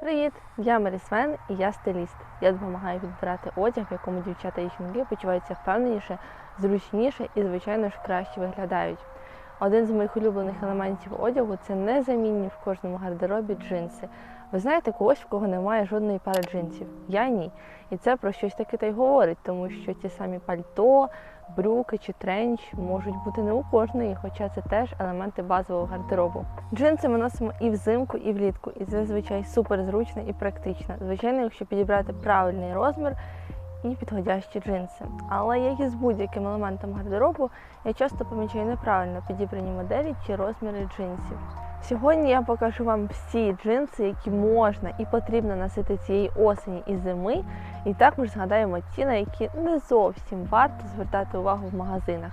Привіт! Я Марісвен і я стиліст. Я допомагаю підбирати одяг, в якому дівчата і жінки почуваються впевненіше, зручніше і, звичайно ж, краще виглядають. Один з моїх улюблених елементів одягу це незамінні в кожному гардеробі джинси. Ви знаєте когось, в кого немає жодної пари джинсів? Я ні. І це про щось таке та й говорить, тому що ті самі пальто, брюки чи тренч можуть бути не у кожної, хоча це теж елементи базового гардеробу. Джинси ми носимо і взимку, і влітку, і це зазвичай супер зручно і практично. Звичайно, якщо підібрати правильний розмір і підходящі джинси. Але як і з будь-яким елементом гардеробу, я часто помічаю неправильно підібрані моделі чи розміри джинсів. Сьогодні я покажу вам всі джинси, які можна і потрібно носити цієї осені і зими. І також згадаємо ті, на які не зовсім варто звертати увагу в магазинах.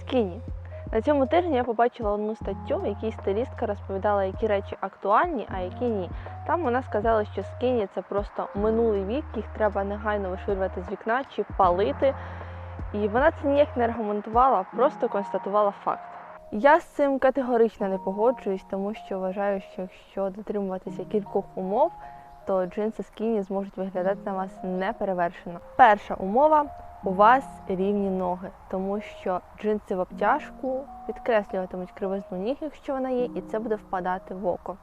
Скіні. На цьому тижні я побачила одну статтю, в якій стилістка розповідала, які речі актуальні, а які ні. Там вона сказала, що скіні це просто минулий вік, їх треба негайно вишвирювати з вікна чи палити. І вона це ніяк не аргументувала, просто констатувала факт. Я з цим категорично не погоджуюсь, тому що вважаю, що якщо дотримуватися кількох умов, то джинси скіні зможуть виглядати на вас неперевершено. Перша умова у вас рівні ноги, тому що джинси в обтяжку підкреслюватимуть кривизну ніг, якщо вона є, і це буде впадати в око.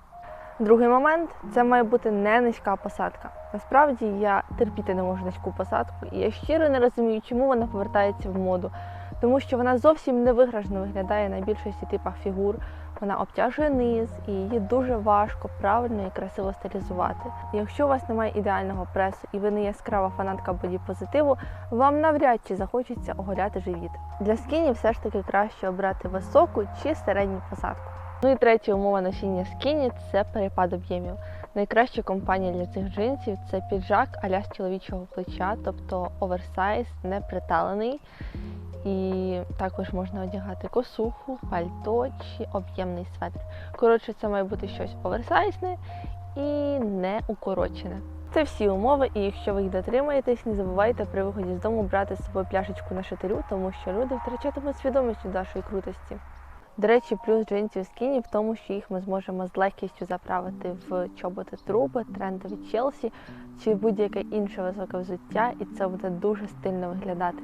Другий момент це має бути не низька посадка. Насправді я терпіти не можу низьку посадку, і я щиро не розумію, чому вона повертається в моду. Тому що вона зовсім не виграшно виглядає на більшості типах фігур. Вона обтяжує низ і її дуже важко правильно і красиво стилізувати. Якщо у вас немає ідеального пресу і ви не яскрава фанатка бодіпозитиву, вам навряд чи захочеться оголяти живіт. Для скіні все ж таки краще обрати високу чи середню посадку. Ну і третя умова носіння скіні це перепад об'ємів. Найкраща компанія для цих джинсів це піджак аля з чоловічого плеча, тобто оверсайз, не приталений. І також можна одягати косуху, пальто чи об'ємний светр. Коротше, це має бути щось оверсайзне і не укорочене. Це всі умови, і якщо ви їх дотримаєтесь, не забувайте при виході з дому брати з собою пляшечку на шатирю, тому що люди втрачатимуть свідомість від вашої крутості. До речі, плюс джинсів скіні в тому, що їх ми зможемо з легкістю заправити в чоботи труби, трендові Челсі чи будь-яке інше високе взуття, і це буде дуже стильно виглядати.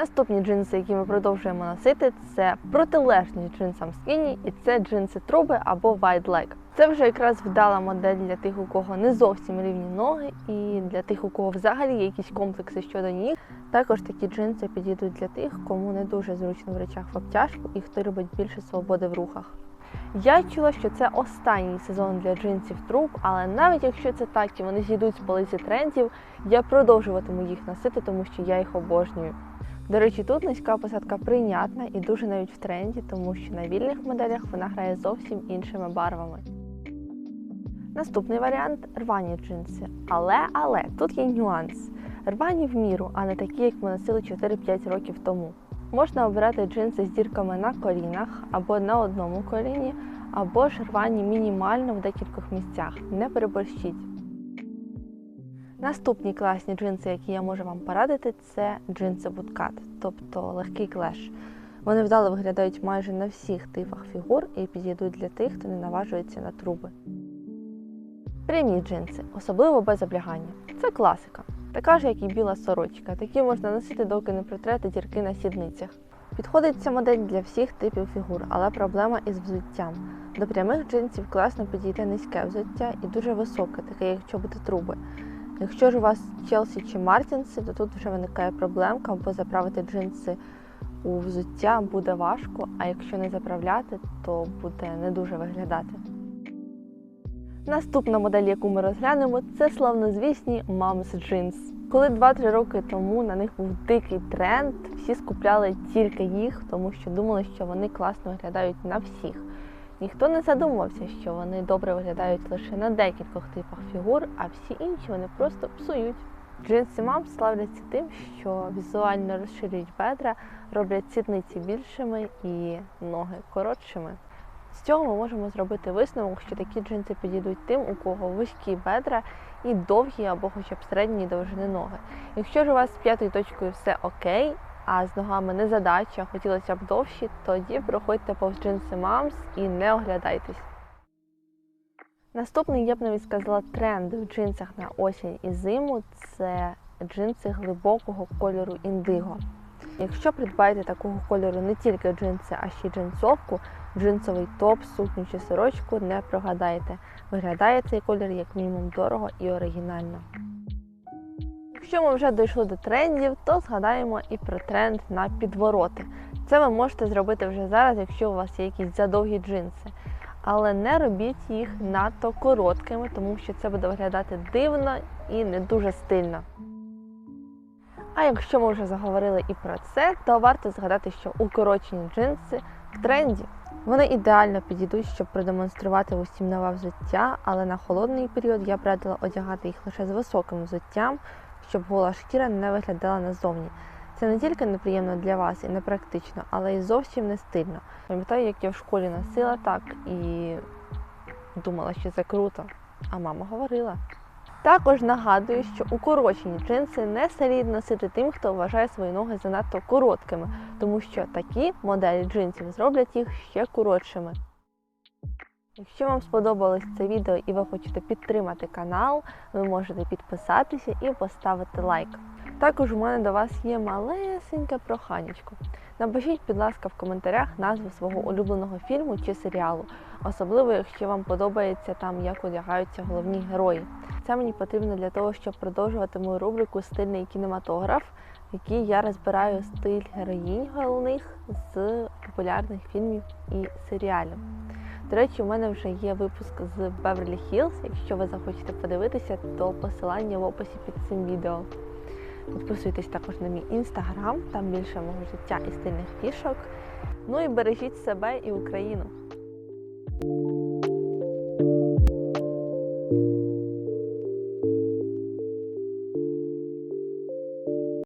Наступні джинси, які ми продовжуємо носити, це протилежність джинсам скіні, і це джинси труби або wide leg. Це вже якраз вдала модель для тих, у кого не зовсім рівні ноги, і для тих, у кого взагалі є якісь комплекси щодо ніг. Також такі джинси підійдуть для тих, кому не дуже зручно в речах в обтяжку і хто любить більше свободи в рухах. Я чула, що це останній сезон для джинсів труб, але навіть якщо це так і вони зійдуть з полиці трендів, я продовжуватиму їх носити, тому що я їх обожнюю. До речі, тут низька посадка прийнятна і дуже навіть в тренді, тому що на вільних моделях вона грає зовсім іншими барвами. Наступний варіант рвані джинси. Але, але тут є нюанс. Рвані в міру, а не такі, як ми носили 4-5 років тому. Можна обирати джинси з дірками на колінах або на одному коліні, або ж рвані мінімально в декількох місцях. Не переборщіть. Наступні класні джинси, які я можу вам порадити, це джинси буткат, тобто легкий клеш. Вони вдало виглядають майже на всіх типах фігур і підійдуть для тих, хто не наважується на труби. Прямі джинси, особливо без облягання. Це класика, така ж, як і біла сорочка. Такі можна носити, доки не протрете дірки на сідницях. Підходить ця модель для всіх типів фігур, але проблема із взуттям. До прямих джинсів класно підійде низьке взуття і дуже високе, таке як чоботи труби. Якщо ж у вас Челсі чи Мартінси, то тут вже виникає проблемка, бо заправити джинси у взуття буде важко, а якщо не заправляти, то буде не дуже виглядати. Наступна модель, яку ми розглянемо, це славнозвісні Moms Jeans. Коли 2-3 роки тому на них був дикий тренд, всі скупляли тільки їх, тому що думали, що вони класно виглядають на всіх. Ніхто не задумувався, що вони добре виглядають лише на декількох типах фігур, а всі інші вони просто псують. Джинси мам славляться тим, що візуально розширюють бедра, роблять сідниці більшими і ноги коротшими. З цього ми можемо зробити висновок, що такі джинси підійдуть тим, у кого вузькі бедра і довгі або хоча б середні довжини ноги. Якщо ж у вас з п'ятою точкою все окей, а з ногами не задача, хотілося б довші, тоді проходьте повз джинси Мамс і не оглядайтесь. Наступний, я б навіть сказала, тренд в джинсах на осінь і зиму це джинси глибокого кольору індиго. Якщо придбаєте такого кольору не тільки джинси, а ще й джинсовку, джинсовий топ, сукню чи сорочку, не прогадаєте. Виглядає цей колір як мінімум дорого і оригінально. Якщо ми вже дійшли до трендів, то згадаємо і про тренд на підвороти. Це ви можете зробити вже зараз, якщо у вас є якісь задовгі джинси. Але не робіть їх надто короткими, тому що це буде виглядати дивно і не дуже стильно. А якщо ми вже заговорили і про це, то варто згадати, що укорочені джинси в тренді. Вони ідеально підійдуть, щоб продемонструвати усім нове взуття, але на холодний період я б радила одягати їх лише з високим взуттям, щоб гола шкіра не виглядала назовні. Це не тільки неприємно для вас і непрактично, але й зовсім не стильно. Пам'ятаю, як я в школі носила так і думала, що це круто. А мама говорила. Також нагадую, що укорочені джинси не слід носити тим, хто вважає свої ноги занадто короткими, тому що такі моделі джинсів зроблять їх ще коротшими. Якщо вам сподобалось це відео і ви хочете підтримати канал, ви можете підписатися і поставити лайк. Також у мене до вас є малесеньке проханечко. Напишіть, будь ласка, в коментарях назву свого улюбленого фільму чи серіалу, особливо якщо вам подобається там, як одягаються головні герої. Це мені потрібно для того, щоб продовжувати мою рубрику Стильний кінематограф, в якій я розбираю стиль героїнь головних з популярних фільмів і серіалів. До речі, у мене вже є випуск з Beverly Hills. Якщо ви захочете подивитися, то посилання в описі під цим відео. Підписуйтесь також на мій інстаграм, там більше мого життя і стильних фішок. Ну і бережіть себе і Україну.